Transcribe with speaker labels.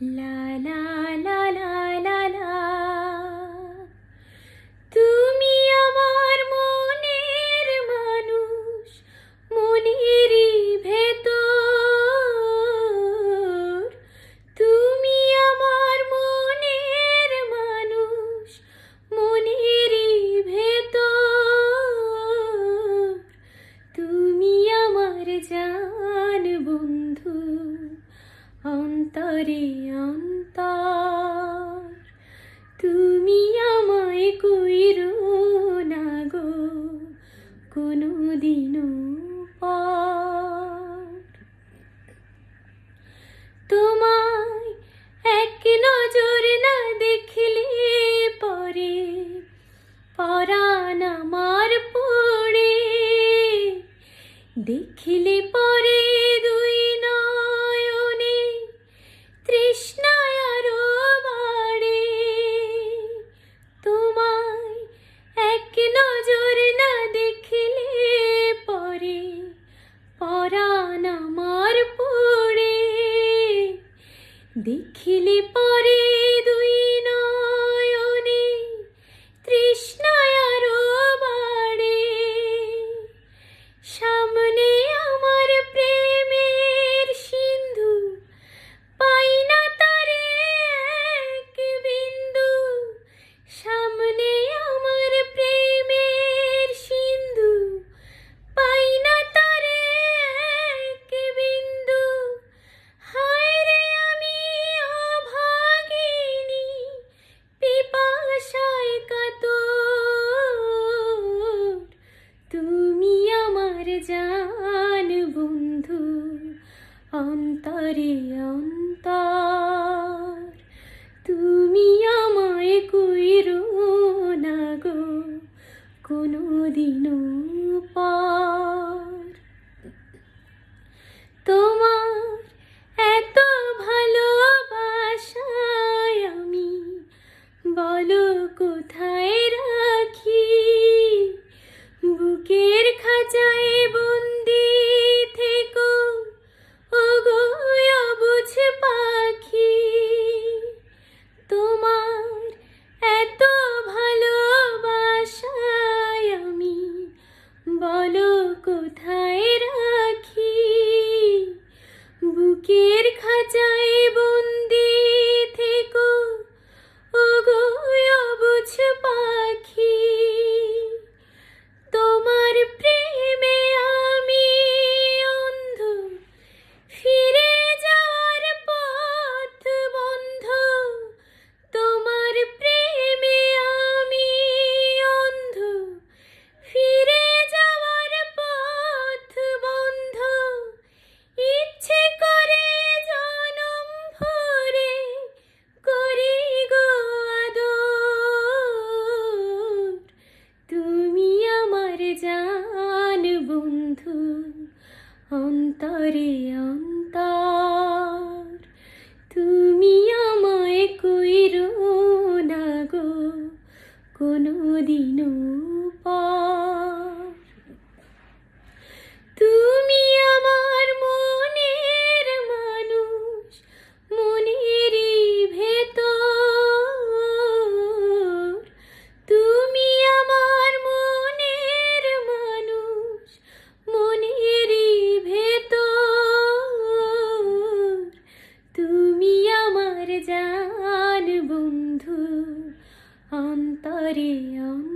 Speaker 1: La অন্তরে অন্তর। তুমি আমায় কইর না গো কোনো দিনও তোমায় এক নজর না দেখলে পরে পরাণ আমার পড়ে। দেখলে পরে দু দেখিলে পরে অন্তরে। অন্তর তুমি আমায় কইরো না গো কোনো দিনও পর। তোমার এত ভালোবাসায় আমি বলো তোমার এত অন্তরে অন্তর তুমি আমায় কইরো না গো কোনো দিনও পর। বন্ধু অন্তরে অন্তর